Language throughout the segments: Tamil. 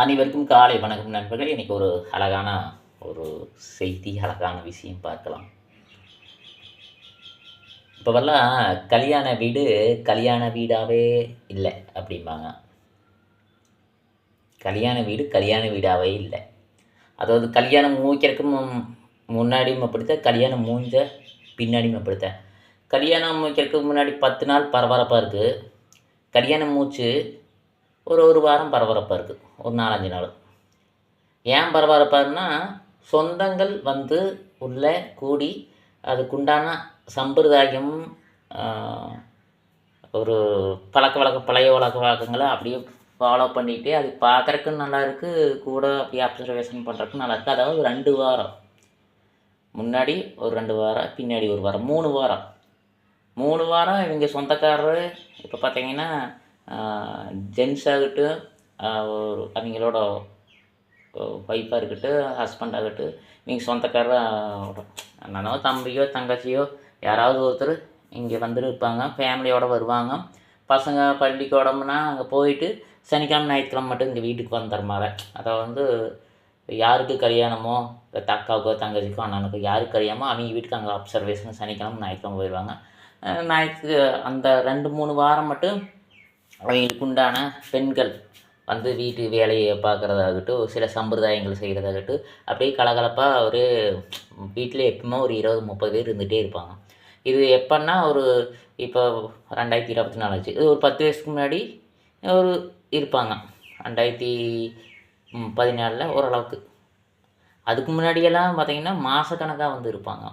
அனைவருக்கும் காலை வணக்கம் நண்பர்கள். இன்னைக்கு ஒரு அழகான ஒரு செய்தி அழகான விஷயம் பார்க்கலாம். இப்போவெல்லாம் கல்யாண வீடு கல்யாண வீடாகவே இல்லை அப்படிம்பாங்க. கல்யாண வீடு கல்யாண வீடாகவே இல்லை. அதாவது கல்யாணம் மூக்கிறதுக்கு முன்னாடியும் அப்படித்தான் கல்யாணம் மூஞ்ச பின்னாடியும் அப்படித்தான். கல்யாணம் மூக்கிறதுக்கு முன்னாடி பத்து நாள் பரபரப்பாக இருக்குது கல்யாணம் மூச்சு ஒரு ஒரு வாரம் பரபரப்பாக இருக்குது ஒரு நாலஞ்சு நாள். ஏன் பரபரப்பாகனா சொந்தங்கள் வந்து உள்ளே கூடி அதுக்குண்டான சம்பிரதாயம் ஒரு பழக்க வழக்க பழைய வழக்க வழக்கங்களை அப்படியே ஃபாலோ பண்ணிகிட்டே அது பார்க்குறக்கு நல்லா இருக்குது கூட அப்படியே அப்சர்வேஷன் பண்ணுறக்கு நல்லா இருக்குது அதாவது ரெண்டு வாரம். முன்னாடி ஒரு ரெண்டு வாரம் பின்னாடி ஒரு வாரம் மூணு வாரம். மூணு வாரம் இவங்க சொந்தக்காரர் இப்போ பார்த்தீங்கன்னா ஜென்ஸ் ஆகட்டும் ஒரு அவங்களோட ஒய்ஃபாக இருக்கட்டும் ஹஸ்பண்ட் ஆகட்டும் சொந்தக்காரராக சொந்தக்காரர் அண்ணனோ தம்பியோ தங்கச்சியோ யாராவது ஒருத்தர் இங்கே வந்துட்டு இருப்பாங்க ஃபேமிலியோடு வருவாங்க. பசங்க பள்ளிக்கூடம்னா அங்கே போயிட்டு சனிக்கிழமை ஞாயிற்றுக்கிழமை மட்டும் இங்கே வீட்டுக்கு வந்துடுற மாதிரி அதை வந்து யாருக்கு கல்யாணமோ தக்காவுக்கோ தங்கச்சிக்கோ அண்ணனுக்கோ யாருக்கு கல்யாணமோ அவங்க வீட்டுக்கு அங்கே அப்சர்வேஷன் சனிக்கிழமை ஞாயிற்றுக்கிழமை போயிடுவாங்க. ஞாயிற்று அந்த ரெண்டு மூணு வாரம் மட்டும் அவங்களுக்கு உண்டான பெண்கள் வந்து வீட்டு வேலையை பார்க்குறதாகட்டும் சில சம்பிரதாயங்கள் செய்கிறதாகட்டும் அப்படியே கலகலப்பாக ஒரு வீட்டில் எப்பவுமே ஒரு இருபது முப்பது பேர் இருந்துகிட்டே இருப்பாங்க. இது எப்போன்னா ஒரு இப்போ ரெண்டாயிரத்தி இருபத்தி நாலு ஆச்சு. இது ஒரு பத்து வயசுக்கு முன்னாடி ஒரு இருப்பாங்க. ரெண்டாயிரத்தி பதினாலில் ஓரளவுக்கு. அதுக்கு முன்னாடியெல்லாம் பார்த்திங்கன்னா மாதக்கணக்காக வந்து இருப்பாங்க.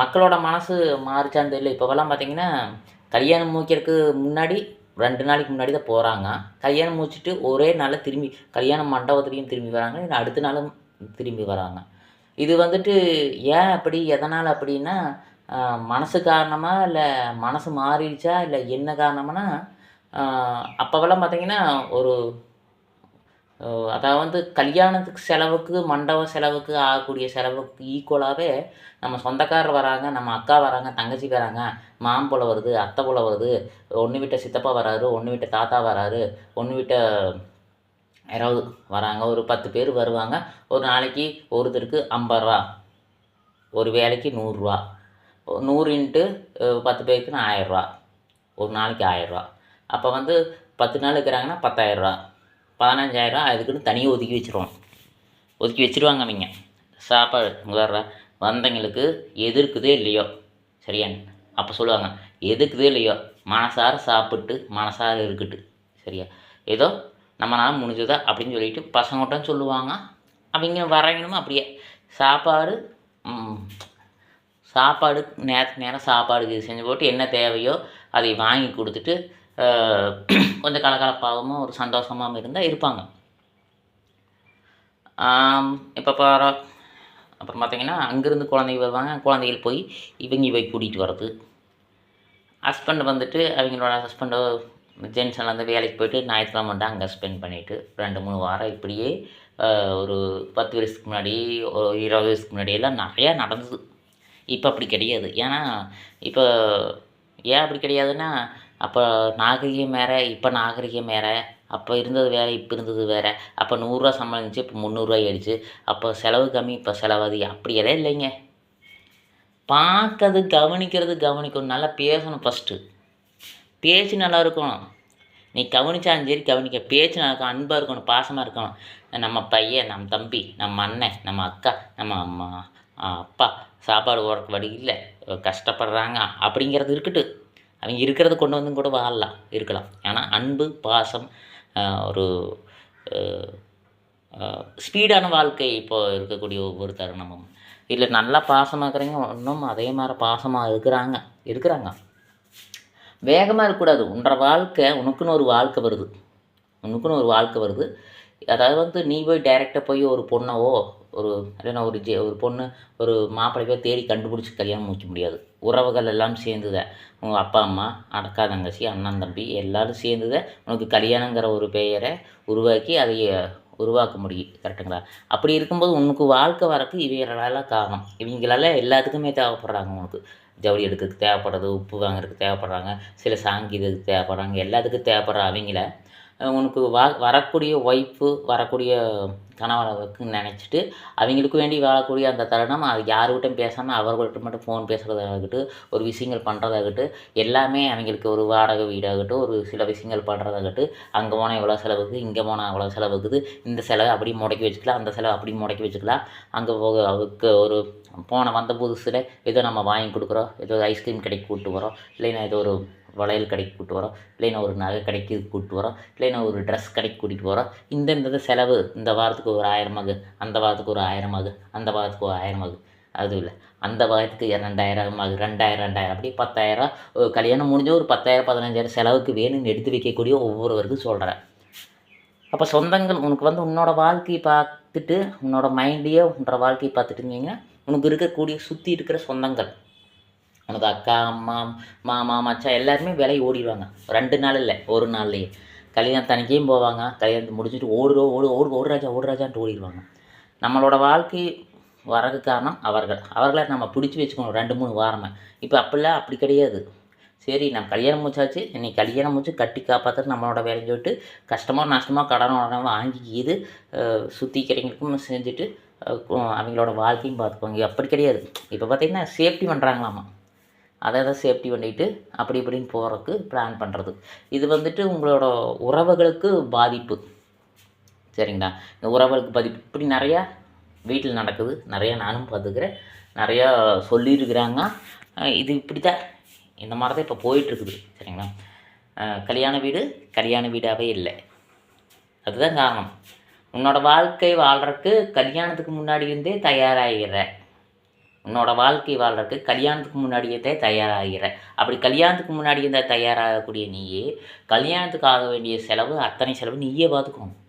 மக்களோட மனசு மாறிச்சான்னு தெரியல. இப்போவெல்லாம் பார்த்திங்கன்னா கல்யாணம் முடிக்கிறதுக்கு முன்னாடி ரெண்டு நாளைக்கு முன்னாடி தான் போகிறாங்க கல்யாணம் முடிச்சுட்டு ஒரே நாளில் திரும்பி கல்யாண மண்டபத்துலேயும் திரும்பி வராங்க. இல்லை அடுத்த நாளும் திரும்பி வராங்க. இது வந்துட்டு ஏன் அப்படி எதனால் அப்படின்னா மனசு காரணமாக இல்லை மனசு மாறிடுச்சா இல்லை என்ன காரணம்னா அப்போவெல்லாம் பார்த்தீங்கன்னா ஒரு அதாவது வந்து கல்யாணத்துக்கு செலவுக்கு மண்டப செலவுக்கு ஆகக்கூடிய செலவுக்கு ஈக்குவலாகவே நம்ம சொந்தக்காரர் வராங்க நம்ம அக்கா வராங்க தங்கச்சி வராங்க மாம்பழம் வருது அத்தை போல வருது ஒன்று விட்ட சித்தப்பா வராரு ஒன்று விட்ட தாத்தா வராரு ஒன்று விட்ட யாராவது வராங்க ஒரு பத்து பேர் வருவாங்க ஒரு நாளைக்கு ஒருத்தருக்கு ஐம்பது ரூபா ஒரு வேலைக்கு நூறுரூவா நூறு இன்ட்டு பத்து பேருக்குன்னு ஆயிரரூவா ஒரு நாளைக்கு ஆயிரரூவா அப்போ வந்து பத்து நாள் இருக்கிறாங்கன்னா பத்தாயிரரூவா பதினஞ்சாயிரம் அதுக்குன்னு தனியாக ஒதுக்கி வச்சிருவோம். ஒதுக்கி வச்சிருவாங்க அவங்க. சாப்பாடு முதல்ல வந்தவங்களுக்கு எதிர்க்குதே இல்லையோ சரியா அப்போ சொல்லுவாங்க எதுக்குதே இல்லையோ மனசார சாப்பிட்டு மனசார இருக்கட்டு. சரியா? ஏதோ நம்மளால் முடிஞ்சதா? அப்படின்னு சொல்லிட்டு பசங்கள்ட்ட சொல்லுவாங்க. அவங்க வரவங்களும் அப்படியே. சாப்பாடு சாப்பாடு நேரத்துக்கு நேரம் சாப்பாடு இது செஞ்சு போட்டு என்ன தேவையோ அதை வாங்கி கொடுத்துட்டு கொஞ்சம் கலகலப்பாகவும் ஒரு சந்தோஷமாகவும் இருந்தால் இருப்பாங்க. இப்போ பாரு அப்புறம் பார்த்திங்கன்னா அங்கேருந்து குழந்தைங்க வருவாங்க. குழந்தைகள் போய் இவங்க போய் கூட்டிகிட்டு வர்றது. ஹஸ்பண்ட் வந்துட்டு அவங்களோட ஹஸ்பண்டோ ஜென்ஸ் எல்லாம் வந்து வேலைக்கு போயிட்டு ஞாயிற்றுக்கிழமை மட்டும் அங்கே ஸ்பெண்ட் பண்ணிவிட்டு ரெண்டு மூணு வாரம் இப்படியே ஒரு பத்து வருஷத்துக்கு முன்னாடி ஒரு இருபது வருஷத்துக்கு முன்னாடியெல்லாம் நிறையா நடந்தது. இப்போ அப்படி கிடையாது. ஏன்னா இப்போ ஏன் அப்படி கிடையாதுன்னா அப்போ நாகரிகம் வேறு இப்போ நாகரிகம் வேறு அப்போ இருந்தது வேறு இப்போ இருந்தது வேறு. அப்போ நூறுரூவா சம்பளம் இருந்துச்சு இப்போ முந்நூறுரூவா ஆயிடுச்சு அப்போ செலவு கம்மி இப்போ செலவு அதிகம் அப்படியெல்லாம் இல்லைங்க. பார்க்கறது கவனிக்கிறது கவனிக்கணும். நல்லா பேசணும் ஃபஸ்ட்டு பேச்சு நல்லா இருக்கணும். நீ கவனிச்சாலும் சரி கவனிக்க. பேச்சு நல்லா இருக்கணும். அன்பாக இருக்கணும். பாசமாக இருக்கணும். நம்ம பையன் நம்ம தம்பி நம்ம அண்ணன் நம்ம அக்கா நம்ம அம்மா அப்பா சாப்பாடு ஓடுறதுக்கு வழி இல்லை. கஷ்டப்படுறாங்க. அப்படிங்கிறது இருக்கட்டும். அவங்க இருக்கிறத கொண்டு வந்து கூட வாழலாம் இருக்கலாம். ஆனால் அன்பு பாசம் ஒரு ஸ்பீடான வாழ்க்கை இப்போ இருக்கக்கூடிய ஒவ்வொரு தருணமும். இல்லை நல்லா பாசமாக இருக்கிறவங்க இன்னும் அதே மாதிரி பாசமாக இருக்கிறாங்க இருக்கிறாங்க. வேகமாக இருக்கக்கூடாது. உன்ற வாழ்க்கை உனக்குன்னு ஒரு வாழ்க்கை வருது. உனக்குன்னு ஒரு வாழ்க்கை வருது. அதாவது வந்து நீ போய் டைரெக்டாக போய் ஒரு பொண்ணவோ ஒரு இல்லைன்னா ஒரு ஜெ ஒரு பொண்ணு ஒரு மாப்பிள்ளையோ தேடி கண்டுபிடிச்சி கல்யாணம் முடிக்க முடியாது. உறவுகள் எல்லாம் சேர்ந்துதான் உங்கள் அப்பா அம்மா அக்கா தங்கச்சி அண்ணன் தம்பி எல்லாரும் சேர்ந்துதான் உனக்கு கல்யாணங்கிற ஒரு பெயரை உருவாக்கி அதை உருவாக்க முடியும். கரெக்டுங்களா அப்படி இருக்கும்போது உனக்கு வாழ்க்கை வரக்கு இவங்களெல்லாம் காரணம். இவங்களால எல்லாத்துக்குமே தேவைப்படுறாங்க உனக்கு. ஜவுளி எடுக்கிறதுக்கு தேவைப்படுறது உப்பு வாங்குறதுக்கு தேவைப்படுறாங்க சில சாங்கீதத்துக்கு தேவைப்படுறாங்க எல்லாத்துக்கும் தேவைப்படுற அவங்கள உனக்கு வா வரக்கூடிய ஒய்ஃபு வரக்கூடிய கணவருக்கு நினச்சிட்டு அவங்களுக்கு வேண்டி வாழக்கூடிய அந்த தருணம் அது யாருக்கிட்டும் பேசாமல் அவர்கள்ட்ட மட்டும் ஃபோன் பேசுகிறதாகட்டும் ஒரு விஷயங்கள் பண்ணுறதாகட்டும் எல்லாமே அவங்களுக்கு ஒரு வாடகை வீடாகட்டும் ஒரு சில விஷயங்கள் பண்ணுறதாகட்டும் அங்கே போனால் இவ்வளோ செலவுக்கு இங்கே போனால் அவ்வளோ செலவுக்குது இந்த செலவை அப்படி முடக்கி வச்சுக்கலாம் அந்த செலவை அப்படி முடக்கி வச்சுக்கலாம் அங்கே போக அவருக்கு ஒரு போன வந்த புதுசில் ஏதோ நம்ம வாங்கி கொடுக்குறோம் ஏதோ ஐஸ்கிரீம் கடைக்கு கூப்பிட்டு வரோம் இல்லைன்னா ஏதோ ஒரு வளையல் கடைக்கு கூப்பிட்டு வரோம். இல்லைன்னா ஒரு நகை கடைக்கு கூப்பிட்டு வரோம். இல்லைன்னா ஒரு ட்ரெஸ் கடைக்கு கூட்டிகிட்டு போகிறோம் இந்த இந்த செலவு இந்த வாரத்துக்கு ஒரு ஆயிரம் ஆகு அந்த வாரத்துக்கு ஒரு ஆயிரம் ஆகு அந்த வாரத்துக்கு ஒரு ஆயிரம் ஆகு இல்லை. அந்த வாரத்துக்கு ரெண்டாயிரம் ஆகுது ரெண்டாயிரம் ரெண்டாயிரம். அப்படி பத்தாயிரம் ஒரு கல்யாணம் முடிஞ்ச ஒரு பத்தாயிரம் பதினஞ்சாயிரம் செலவுக்கு வேணும்னு எடுத்து வைக்கக்கூடிய ஒவ்வொருவருக்கும் சொல்கிறேன் அப்போ சொந்தங்கள் உனக்கு வந்து உன்னோட வாழ்க்கையை பார்த்துட்டு உன்னோட மைண்டையே உன்னோட வாழ்க்கையை பார்த்துட்டு இருந்தீங்கன்னா உனக்கு இருக்கக்கூடிய சுற்றி இருக்கிற சொந்தங்கள் உனக்கு அக்கா அம்மா மாமா மச்சான் எல்லாருமே விலை ஓடிடுவாங்க. ரெண்டு நாள் இல்லை ஒரு நாள்லேயே. கல்யாணத்து தனிக்கையும் போவாங்க. கல்யாணத்தை முடிச்சுட்டு ஓடு ஓடு ஓடு ஓடு ராஜா ஓடு ராஜான்ட்டு ஓடிடுவாங்க. நம்மளோட வாழ்க்கை வரதுக்கு காரணம் அவர்கள். அவர்களை நம்ம பிடிச்சி வச்சுக்கணும் ரெண்டு மூணு வாரமாக இப்போ அப்படிலாம் அப்படி கிடையாது. சரி நான் கல்யாணம் முடிச்சாச்சு. நீ கல்யாணம் முடிச்சு கட்டி காப்பாற்றுறது நம்மளோட வேலைன்னு சொல்லிட்டு கஷ்டமாக நஷ்டமாக கடன் உடனே வாங்கிக்கிது சுற்றிக்கிறவங்களுக்கும் செஞ்சுட்டு அவங்களோட வாழ்க்கையும் பார்த்துக்குவாங்க அப்படி கிடையாது. இப்போ பார்த்தீங்கன்னா சேஃப்டி பண்ணுறாங்களாமா அதை அதை சேஃப்டி பண்ணிட்டு அப்படி இப்படின்னு போகிறதுக்கு பிளான் பண்ணுறது இது வந்துட்டு உங்களோட உறவுகளுக்கு பாதிப்பு. சரிங்களா? இந்த உறவுகளுக்கு பாதிப்பு. இப்படி நிறையா வீட்டில் நடக்குது. நிறையா நானும் பார்த்துக்கிறேன். நிறையா சொல்லியிருக்கிறாங்க. இது இப்படி தான் இந்த மாதிரி தான் இப்போ போயிட்டுருக்குது. சரிங்களா? கல்யாண வீடு கல்யாண வீடாகவே இல்லை. அதுதான் காரணம். உன்னோட வாழ்க்கை வாழ்கிறதுக்கு கல்யாணத்துக்கு முன்னாடி இருந்தே தயாராகிற உன்னோட வாழ்க்கை வாழ்கிறதுக்கு கல்யாணத்துக்கு முன்னாடியே தான் தயாராகிற. அப்படி கல்யாணத்துக்கு முன்னாடியே தான் தயாராகக்கூடிய நீயே கல்யாணத்துக்கு ஆக வேண்டிய செலவு அத்தனை செலவு நீயே பார்த்துக்கணும்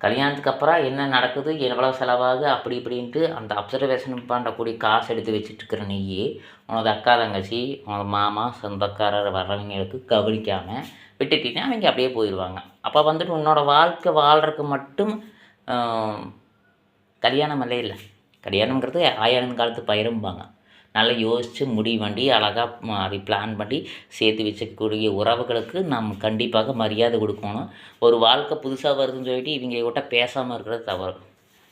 கல்யாணத்துக்கு அப்புறம் என்ன நடக்குது எவ்வளோ செலவாகு அப்படி இப்படின்ட்டு அந்த அப்சர்வேஷன் பண்ணக்கூடிய காசு எடுத்து வச்சுட்டு இருக்கிற நீயே உனது அக்கா தங்கச்சி உனது மாமா சொந்தக்காரர் வர்றவங்களுக்கு கவனிக்காமல் விட்டுட்டீங்கன்னா அவங்க அப்படியே போயிடுவாங்க அப்போ வந்துட்டு உன்னோட வாழ்க்கை வாழ்கிறதுக்கு மட்டும் கல்யாணம் இல்லை இல்லை. கல்யாணங்கிறது ஆயிரம் காலத்து பயிரும்பாங்க. நல்லா யோசித்து முடிவு பண்ணி அழகாக அதை பிளான் பண்ணி சேர்த்து வச்சக்கூடிய உறவுகளுக்கு நாம் கண்டிப்பாக மரியாதை கொடுக்கணும். ஒரு வாழ்க்கை புதுசாக வருதுன்னு சொல்லிட்டு இவங்க கிட்ட பேசாமல் இருக்கிறது தவறு.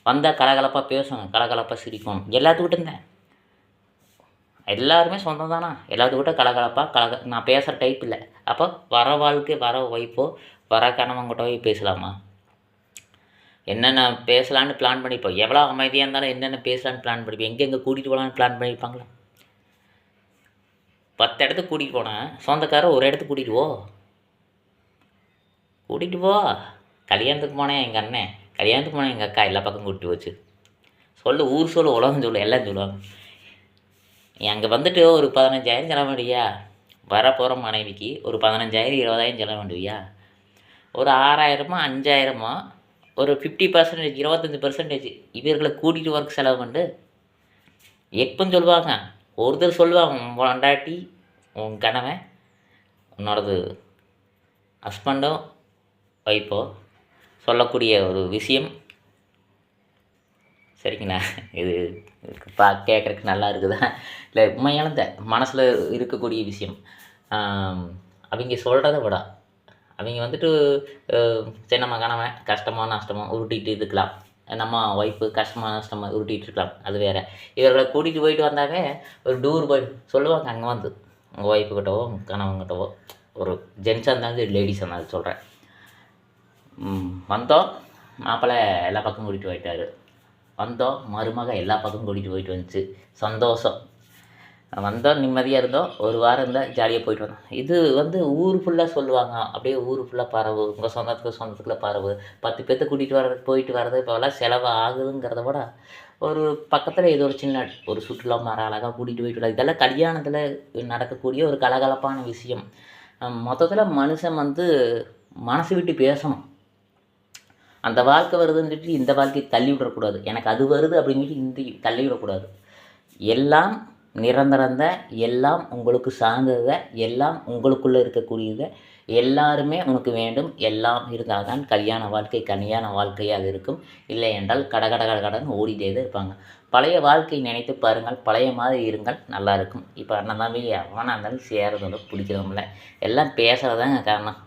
வந்தால் கலகலப்பாக பேசணும் கலகலப்பாக சிரிக்கணும். எல்லாத்துக்கிட்டும் இருந்தேன் எல்லாருமே சொந்தம் தானா எல்லாத்துக்கிட்ட கலகலப்பாக கலக நான் பேசுகிற டைப் இல்லை. அப்போ வர வாழ்க்கை வர ஒய்ஃபோ வர கணவங்கிட்ட போய் பேசலாமா? என்னென்ன பேசலான்னு பிளான் பண்ணிப்போம் எவ்வளோ அமைதியாக இருந்தாலும் என்னென்ன பேசலான்னு பிளான் பண்ணிப்போம் எங்கெங்கே கூட்டிகிட்டு போகலான்னு பிளான் பண்ணியிருப்பாங்களா? பத்து இடத்துக்கு கூட்டிகிட்டு போனேன். சொந்தக்காரன் ஒரு இடத்துக்கு கூட்டிகிட்டு போ. கூட்டிகிட்டு போ. கல்யாணத்துக்கு போனேன் எங்கள் அண்ணன். கல்யாணத்துக்கு போனேன் எங்கள் அக்கா எல்லா பக்கம் கூட்டிட்டு போச்சு. சொல்லு ஊர் சொல்லு உலகம் சொல்லு எல்லாம் சொல்லுவாங்க. அங்கே வந்துட்டு ஒரு பதினஞ்சாயிரம் செலவு வேண்டியா வரப்போகிற மனைவிக்கு ஒரு பதினஞ்சாயிரம் இருபதாயிரம் செலவு வேண்டுவியா ஒரு ஆறாயிரமோ அஞ்சாயிரமோ ஒரு ஃபிஃப்டி பர்சன்டேஜ் இருபத்தஞ்சி பர்சன்டேஜ் இவர்களை கூட்டிகிட்டு வரக்கு செலவு பண்ணு. எப்போன்னு சொல்லுவாங்க. ஒருத்தர் சொல்லுவாங்க உன் பொண்டாட்டி உன் கணவன் உன்னோடது ஹஸ்பண்டோ ஒய்ஃபோ சொல்லக்கூடிய ஒரு விஷயம். சரிங்களா? இது பா கேட்குறக்கு நல்லா இருக்குதா? இல்லை உண்மையான இந்த மனசில் இருக்கக்கூடிய விஷயம். அவங்க சொல்கிறத விட அவங்க வந்துட்டு சரி நம்ம கணவன் கஷ்டமோ நஷ்டமோ உருட்டிகிட்டு இருக்கலாம். நம்ம ஒய்ஃபு கஷ்டமாக நஷ்டமாக உருட்டிகிட்டு இருக்கலாம். அது வேறு. இவர்களை கூட்டிகிட்டு போயிட்டு வந்தாவே ஒரு டூர் போய் சொல்லுவாங்க அங்கே வந்து. உங்கள் ஒய்ஃபுக்கிட்டவோ உங்கள் கணவன்கிட்டவோ ஒரு ஜென்ஸாக இருந்தாலும் லேடிஸாக இருந்தாலும் சொல்கிறேன் வந்தோம். மாப்பிள்ளை எல்லா பக்கம் கூட்டிகிட்டு போயிட்டார். வந்தோம். மருமக எல்லா பக்கம் கூட்டிகிட்டு போயிட்டு வந்துச்சு. சந்தோஷம். வந்தோம் நிம்மதியாக இருந்தோம். ஒரு வாரம் இருந்தால் ஜாலியாக போயிட்டு வந்தோம். இது வந்து ஊர் ஃபுல்லாக சொல்லுவாங்க. அப்படியே ஊர் ஃபுல்லாக பரவு. உங்கள் சொந்தத்துக்கு சொந்தத்துக்குள்ள பரவு. பத்து பேர்த்த கூட்டிகிட்டு வர்றது போயிட்டு வர்றது இப்போல்லாம் செலவு ஆகுதுங்கிறத விட ஒரு பக்கத்தில் ஏதோ ஒரு சின்ன ஒரு சுற்றுலா மரம் அழகாக கூட்டிகிட்டு போயிட்டு வரலாம் இதெல்லாம் கல்யாணத்தில் நடக்கக்கூடிய ஒரு கலகலப்பான விஷயம். மொத்தத்தில் மனுஷன் வந்து மனசு விட்டு பேசணும். அந்த வாழ்க்கை வருதுன்னு சொல்லிட்டு இந்த வாழ்க்கையை தள்ளி விடக்கூடாது. எனக்கு அது வருது அப்படின்னு சொல்லிட்டு இந்த தள்ளி விடக்கூடாது. எல்லாம் நிரந்தரந்த எல்லாம் உங்களுக்கு சார்ந்தத எல்லாம் உங்களுக்குள்ளே இருக்கக்கூடியதை எல்லாருமே உனக்கு வேண்டும். எல்லாம் இருந்தால் தான் கல்யாண வாழ்க்கை கனியான வாழ்க்கையாக இருக்கும். இல்லை என்றால் கட கட கட ஓடிட்டே தான் இருப்பாங்க. பழைய வாழ்க்கை நினைத்து பாருங்கள். பழைய மாதிரி இருங்கள். நல்லாயிருக்கும் இப்போ அண்ணன் தம்பி எவனாக இருந்தாலும் சேரதோட பிடிக்கிறோம்ல எல்லாம் பேசுகிறதாங்க காரணம்.